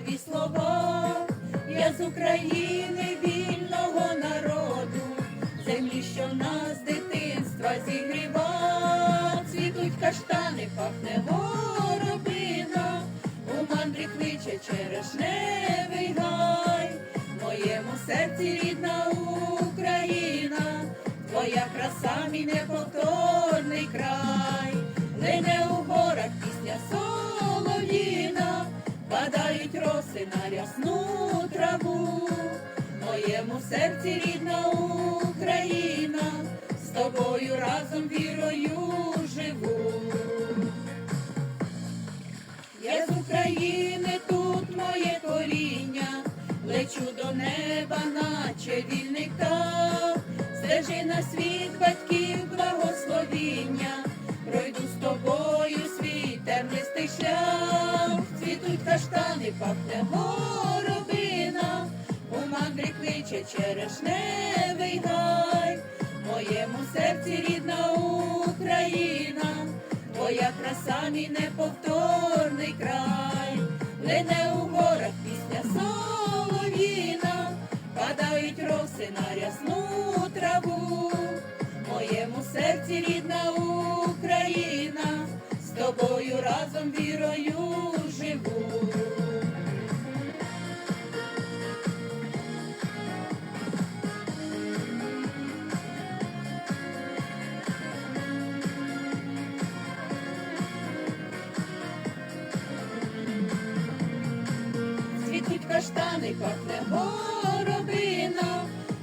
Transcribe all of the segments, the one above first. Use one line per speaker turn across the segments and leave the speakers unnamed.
Тарасові слова, я з України вільного народу, землі, що нас дитинства зігріва, цвітуть каштани, пахне горобина, у мандрі кличе черешневий гай, в моєму серці рідна Україна, твоя краса, мій неповторний край, падають на рясну траву, моєму серці рідна Україна, з тобою разом вірою живу. Я з України тут моє коріння, лечу до неба, наче вільний птах, стежи на світ каштани, пахне горобина, у мандрі кличе черешневий гай, моєму серці рідна Україна. Твоя краса, мій неповторний край, лине у горах пісня солов'їна, падають роси на рясну траву, моєму серці рідна Україна, з тобою разом вірою каштани, пахне горобина,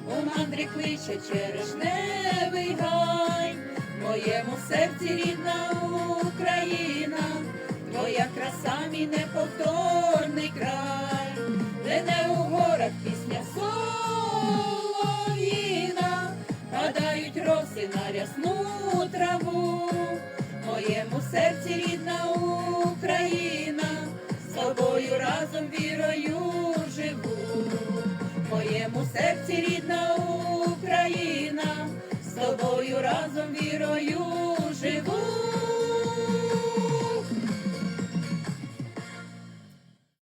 у мандрі кличе черешневий гай, моєму серці рідна Україна, твоя краса, мій неповторний край, лине у горах пісня солов'їна, падають роси на рясну траву, моєму серці рідна Україна тобою разом вірою живу, в моєму серці рідна Україна, з тобою разом вірою